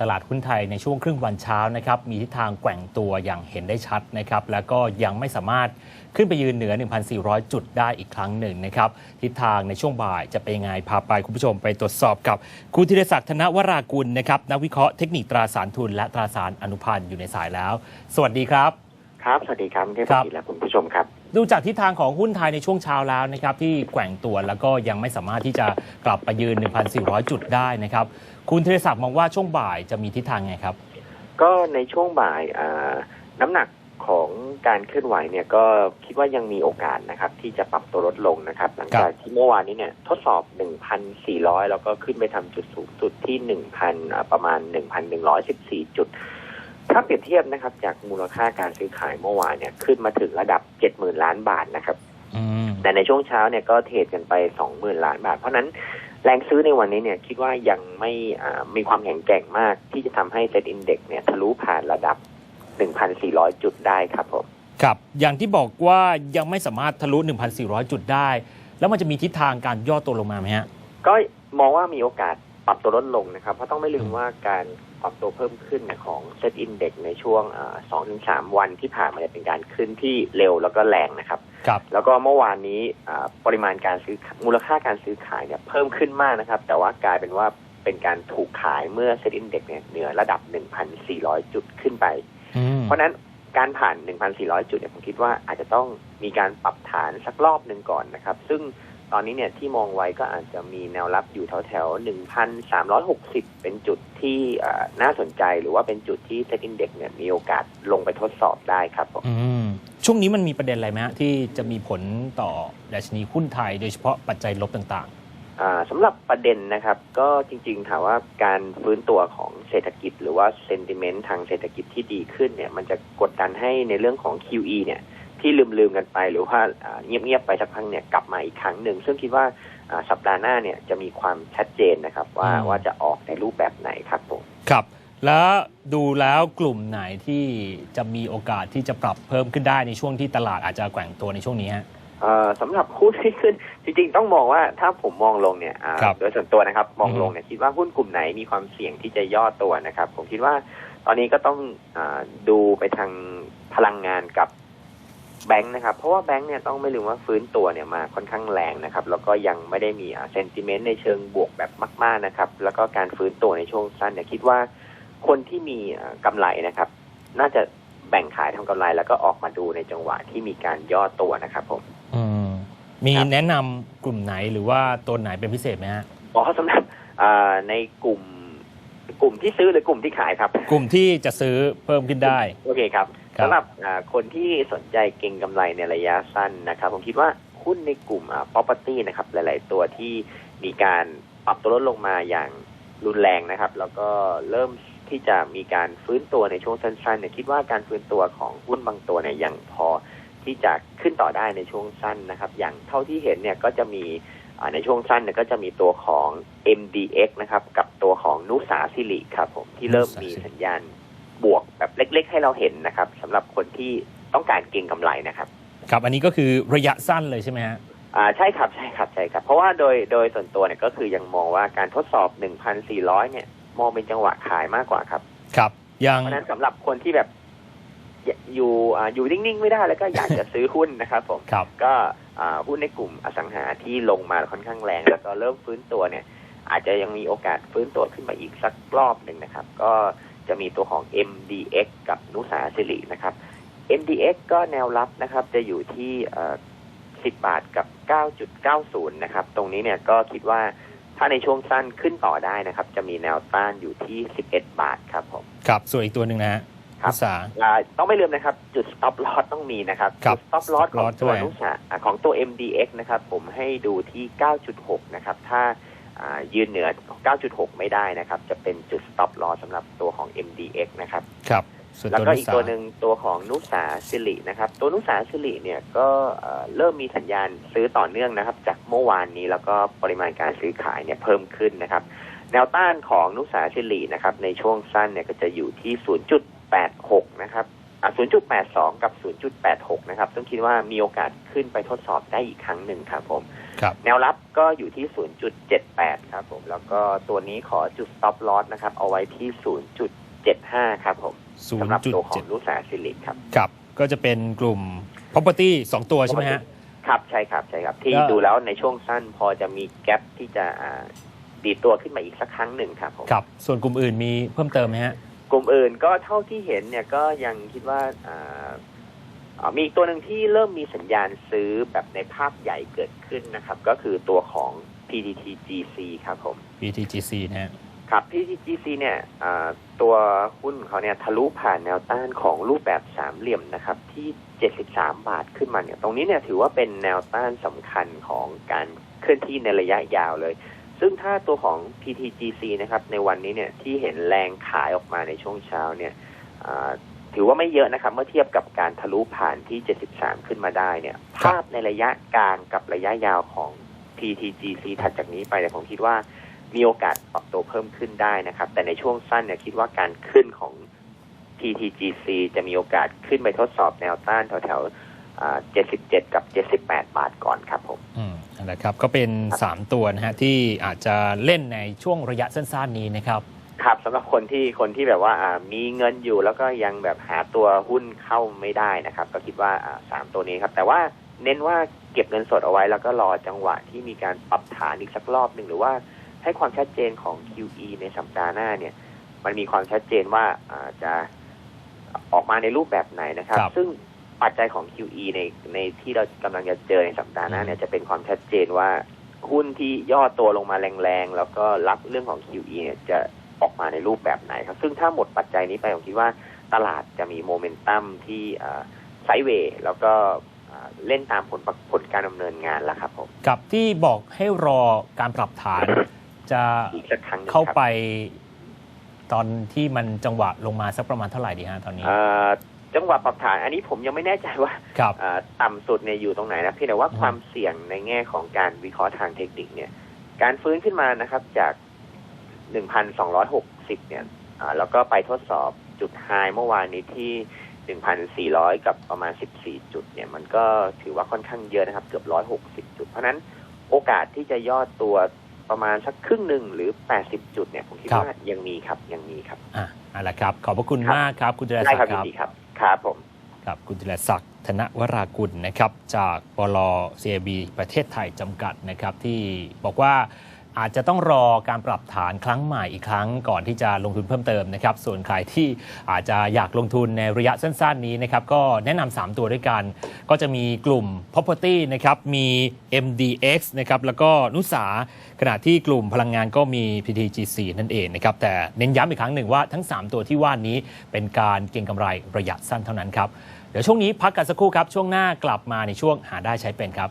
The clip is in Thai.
ตลาดหุ้นไทยในช่วงครึ่งวันเช้านะครับมีทิศทางแกว่งตัวอย่างเห็นได้ชัดนะครับแล้วก็ยังไม่สามารถขึ้นไปยืนเหนือ 1,400 จุดได้อีกครั้งหนึ่งนะครับทิศทางในช่วงบ่ายจะเป็นยังไงพาไปคุณผู้ชมไปตรวจสอบกับคุณธีรศักดิ์ธนวรากุลนะครับนักวิเคราะห์เทคนิคตราสารทุนและตราสารอนุพันธ์อยู่ในสายแล้ว สวัสดีครับ ครับ สวัสดีครับเทพครับกิจและคุณผู้ชมครับ ดูจากทิศทางของหุ้นไทยในช่วงเช้าแล้วนะครับที่แกว่งตัวแล้วก็ยังไม่สามารถที่จะกลับไปยืน 1,400 จุดได้นะครับ คุณธีรศักดิ์มองว่าช่วงบ่ายจะมีทิศทางไงครับ ก็ในช่วงบ่ายอ่าน้ำหนักของการเคลื่อนไหวเนี่ยก็คิดว่ายังมีโอกาสนะครับ ที่จะปรับตัวลดลงนะครับ หลังจากที่เมื่อวานนี้เนี่ยทดสอบ 1,400 แล้วก็ขึ้นไปทำจุดสูงสุดที่ 1,000อ่าประมาณ 1,114 จุด ถ้าเปรียบเทียบนะครับ จากมูลค่าการซื้อขายเมื่อวานเนี่ยขึ้นมาถึงระดับ70,000ล้านบาทนะครับอืมแต่ในช่วงเช้าเนี่ยก็เทรดกันไป20,000ล้านบาท เพราะฉะนั้นแรงซื้อในวันนี้เนี่ยคิดว่ายังไม่อ่ามีความแข็งแกร่งมากที่จะทำให้เซ็ตอินเด็กเนี่ยทะลุผ่านระดับ 1,400 จุดได้ครับผมครับ อย่างที่บอกว่ายังไม่สามารถทะลุ 1,400 จุดได้ แล้วมันจะมีทิศทางการย่อตัวลงมาไหมฮะ ก็มองว่ามีโอกาส ปรับตัวลดลงนะครับ เพราะต้องไม่ลืมอืมว่าการปรับตัวเพิ่มขึ้นเนี่ยของเซ็ตอินเด็กในช่วงสองถึงสามวันที่ผ่านมาเนี่ยเป็นการขึ้นที่เร็วแล้วก็แรงนะครับครับแล้วก็เมื่อวานนี้อ่าปริมาณการซื้อมูลค่าการซื้อขายเนี่ยเพิ่มขึ้นมากนะครับ แต่ว่ากลายเป็นว่าเป็นการถูกขายเมื่อเซ็ตอินเด็กเนี่ยเหนือระดับ 1,400 จุดขึ้นไปอืมเพราะฉะนั้นการผ่าน 1,400 จุดเนี่ยผมคิดว่าอาจจะต้องมีการปรับฐานสักรอบหนึ่งก่อนนะครับ ซึ่ง ตอนนี้เนี่ยที่มองไว้ก็อาจจะมีแนวรับอยู่แถวแถวๆ1,360เป็นจุดที่อ่าน่าสนใจหรือว่าเป็นจุดที่เซ็ตอินเด็กเนี่ยมีโอกาสลงไปทดสอบได้ครับผมอืมช่วงนี้มันมีประเด็นอะไรไหมฮะที่จะมีผลต่อดัชนีหุ้นไทย โดยเฉพาะปัจจัยลบต่างอ่าสำหรับประเด็นนะครับ ก็จริงๆถามว่าการฟื้นตัวของเศรษฐกิจ หรือว่าเซนติเมนต์ทางเศรษฐกิจที่ดีขึ้นเนี่ย มันจะกดดันให้ในเรื่องของ QE เนี่ย ที่ลืมๆกันไป หรือว่าอ่าเงียบๆไปสักพักเนี่ยกลับมาอีกครั้งหนึ่งซึ่งคิดว่าอ่าสัปดาห์หน้าเนี่ยจะมีความชัดเจนนะครับว่าว่าจะออกในรูปแบบไหนครับผมๆครับ แล้วดูแล้วกลุ่มไหนที่จะมีโอกาสที่จะปรับเพิ่มขึ้นได้ในช่วงที่ตลาดอาจจะแกว่งตัวในช่วงนี้ฮะเอ่อสำหรับหุ้นที่ขึ้นจริงๆ ต้องมองว่าถ้าผมมองลงเนี่ยอ่าครับโดยส่วนตัวนะครับมองอือฮึลงเนี่ยคิดว่าหุ้นกลุ่มไหนมีความเสี่ยงที่จะย่อตัวนะครับ ผมคิดว่าตอนนี้ก็ต้องอาดูไปทางพลังงานกับ แบงค์นะครับ เพราะว่าแบงค์เนี่ยต้องไม่ลืมว่าฟื้นตัวเนี่ยมาค่อนข้างแรงนะครับ แล้วก็ยังไม่ได้มีเซนติเมนต์ในเชิงบวกแบบมาก ๆนะครับ แล้วก็การฟื้นตัวในช่วงสั้นเนี่ยคิดว่าคนที่มีอ่ากำไรนะครับ น่าจะแบ่งขายทำกำไรแล้วก็ออกมาดูในจังหวะที่มีการย่อตัวนะครับผมอืมมีครับแนะนำกลุ่มไหนหรือว่าตัวไหนเป็นพิเศษไหมฮะอ๋อสำหรับอ่าในกลุ่ม กลุ่มที่ซื้อหรือกลุ่มที่ขายครับ กลุ่มที่จะซื้อเพิ่มขึ้นได้ โอเคครับครับ สำหรับคนที่สนใจเก็งกำไรในระยะสั้นนะครับ ผมคิดว่าหุ้นในกลุ่มอ่า property นะครับ หลาย ๆ ตัวที่มีการปรับตัวลดลงมาอย่างรุนแรงนะครับ แล้วก็เริ่มที่จะมีการฟื้นตัวในช่วงสั้นๆเนี่ยคิดว่าการฟื้นตัวของหุ้นบางตัวเนี่ยยังพอที่จะขึ้นต่อได้ในช่วงสั้นนะครับ อย่างเท่าที่เห็นเนี่ยก็จะมีในช่วงสั้นเนี่ยก็จะมีตัวของ MDX นะครับ กับตัวของนุสาสิริครับผมที่เริ่มมีสัญญาณ แบบเล็ก ๆ ให้เราเห็นนะครับสำหรับคนที่ต้องการเก็งกำไรนะครับครับอันนี้ก็คือระยะสั้นเลยใช่ไหมฮะอ่าใช่ครับใช่ครับใช่ครับ เพราะว่าโดยโดยส่วนตัวเนี่ยก็คือยังมองว่าการทดสอบ 1,400 เนี่ย มองเป็นจังหวะขายมากกว่าครับ ครับยังเพราะฉะนั้นสำหรับคนที่แบบอยู่อ่าอยู่นิ่งๆ ไม่ได้แล้วก็อยากจะซื้อหุ้นนะครับผมครับก็อ่าหุ้นในกลุ่มอสังหาที่ลงมาค่อนข้างแรง แล้วก็เริ่มฟื้นตัวเนี่ย อาจจะยังมีโอกาสฟื้นตัวขึ้นมาอีกสักรอบหนึ่งนะครับ ก็ จะมีตัวของ MDX กับนุสาสิรินะครับ MDX ก็แนวรับนะครับ จะอยู่ที่เอ่อ10 บาทกับ 9.90 นะครับ ตรงนี้เนี่ยก็คิดว่าถ้าในช่วงสั้นขึ้นต่อได้นะครับ จะมีแนวต้านอยู่ที่ 11 บาทครับผม ครับ ส่วนอีกตัวหนึ่งนะฮะครับอุตสาหอ่าต้องไม่ลืมนะครับ จุด stop loss ต้องมีนะครับครับจุด stop loss stop ของ loss ตัวด้วยนุสาอ่าของตัว MDX นะครับ ผมให้ดูที่ 9.6 นะครับ ถ้าอ่า ยืนเหนือ 9.6 ไม่ได้นะครับ จะเป็นจุด stop loss สำหรับตัวของ MDX นะครับ ครับส่วนแล้วตัวก็นุอีกสาตัวหนึ่งตัวของนุสาสิรินะครับ ตัวนุสาสิริเนี่ยก็เอ่อเริ่มมีสัญญาณซื้อต่อเนื่องนะครับ จากเมื่อวานนี้แล้วก็ปริมาณการซื้อขายเนี่ยเพิ่มขึ้นนะครับ แนวต้านของนุสาสิรินะครับ ในช่วงสั้นเนี่ยก็จะอยู่ที่ 0.86 นะครับอะ 0.82 กับ 0.86 นะครับ ซึ่งคิดว่ามีโอกาสขึ้นไปทดสอบได้อีกครั้งหนึ่งครับผมครับแนวรับก็อยู่ที่ 0.78 ครับผม แล้วก็ตัวนี้ขอจุด stop loss นะครับ เอาไว้ที่ 0.75 ครับผมสำหรับตัวของ0.7ลูกสาสิริครับ ครับ ก็จะเป็นกลุ่ม property 2 ตัวใช่ไหมฮะ ครับใช่ครับใช่ครับ ที่ก็ดูแล้วในช่วงสั้นพอจะมีแกลบที่จะอ่าดีดตัวขึ้นมาอีกสักครั้งหนึ่งครับผม ครับ ส่วนกลุ่มอื่นมีเพิ่มเติมไหมฮะ กลุ่มอื่นก็เท่าที่เห็นเนี่ยก็ยังคิดว่าอ่าอ่ามีอีกตัวหนึ่งที่เริ่มมีสัญญาณซื้อแบบในภาพใหญ่เกิดขึ้นนะครับ ก็คือตัวของ PTTGC ครับผม BTGC นะฮะครับ PTGC เนี่ยอ่าตัวหุ้นของเขาเนี่ยทะลุผ่านแนวต้านของรูปแบบสามเหลี่ยมนะครับ ที่ 73 บาทขึ้นมาเนี่ย ตรงนี้เนี่ยถือว่าเป็นแนวต้านสำคัญของการเคลื่อนที่ในระยะยาวเลย ซึ่งถ้าตัวของ PTGC นะครับ ในวันนี้เนี่ยที่เห็นแรงขายออกมาในช่วงเช้าเนี่ยอ่าถือว่าไม่เยอะนะครับ เมื่อเทียบกับการทะลุผ่านที่ 73 ขึ้นมาได้เนี่ย ภาพในระยะกลางกับระยะยาวของ PTGC ถัดจากนี้ไปเนี่ยผมคิดว่ามีโอกาสปรับตัวเพิ่มขึ้นได้นะครับ แต่ในช่วงสั้นเนี่ยคิดว่าการขึ้นของ PTGC จะมีโอกาสขึ้นไปทดสอบแนวต้านแถวๆอ่า77 กับ 78 บาทก่อนครับผมอืม นั่นแหละครับก็เป็น 3 ตัวนะฮะที่อาจจะเล่นในช่วงระยะสั้นๆนี้นะครับครับสำหรับคนที่คนที่แบบว่าอ่ามีเงินอยู่แล้วก็ยังแบบหาตัวหุ้นเข้าไม่ได้นะครับ ก็คิดว่าอ่าสามตัวนี้ครับ แต่ว่าเน้นว่าเก็บเงินสดเอาไว้ แล้วก็รอจังหวะที่มีการปรับฐานอีกสักรอบหนึ่งหรือว่าให้ความชัดเจนของ QE ในสัปดาห์หน้าเนี่ย มันมีความชัดเจนว่าอ่าจะออกมาในรูปแบบไหนนะครับครับซึ่ง ปัจจัยของ QE ในในที่เรากำลังจะเจอในสัปดาห์หน้าเนี่ยจะเป็นความชัดเจนว่าหุ้นที่ย่อตัวลงมาแรงๆ แล้วก็รับเรื่องของ QE เนี่ยจะออกมาในรูปแบบไหนครับ ซึ่งถ้าหมดปัจจัยนี้ไปผมคิดว่าตลาดจะมีโมเมนตัมที่ไซด์เวย์แล้วก็อ่าเล่นตามผลประผลการดำเนินงานแล้วครับผมกับที่บอกให้รอการปรับฐานจะอีกสักครั้งหนึ่งเข้าครับไปตอนที่มันจังหวะลงมาสักประมาณเท่าไหร่ดีฮะตอนนี้เอ่อ จังหวะปรับฐานอันนี้ผมยังไม่แน่ใจว่าครับอ่าต่ำสุดเนี่ยอยู่ตรงไหนนะเพียงแต่ว่าอืมความเสี่ยงในแง่ของการวิเคราะห์ทางเทคนิคเนี่ย การฟื้นขึ้นมานะครับ จาก 1,260 เนี่ยอ่าแล้วก็ไปทดสอบจุดไฮเมื่อวานนี้ที่ 1,400 กับประมาณ 14 จุด เนี่ย มันก็ถือว่าค่อนข้างเยอะนะครับ เกือบ 160 จุด เพราะฉะนั้นโอกาสที่จะย่อตัวประมาณสักครึ่งหนึ่งหรือ 80 จุดเนี่ยผมคิดครับว่ายังมีครับยังมีครับอะเอาละครับ ขอบพระคุณครับมากครับ คุณจิรได้ศักครับดิ์ยิคนรับดี ครับผมครับคุณจิรศักดิ์ธนวรากุลนะครับ จากบล CAB ประเทศไทยจำกัดนะครับ ที่บอกว่า อาจจะต้องรอการปรับฐานครั้งใหม่อีกครั้งก่อนที่จะลงทุนเพิ่มเติมนะครับ ส่วนใครที่อาจจะอยากลงทุนในระยะสั้นๆนี้นะครับ ก็แนะนำ3ตัวด้วยกัน ก็จะมีกลุ่ม property นะครับ มี MDX นะครับ แล้วก็นุสา ขณะที่กลุ่มพลังงานก็มี PTGC นั่นเองนะครับ แต่เน้นย้ำอีกครั้งหนึ่งว่าทั้ง 3 ตัวที่ว่านี้เป็นการเก็งกำไรระยะสั้นเท่านั้นครับ เดี๋ยวช่วงนี้พักกันสักครู่ครับ ช่วงหน้ากลับมาในช่วงหาได้ใช้เป็นครับ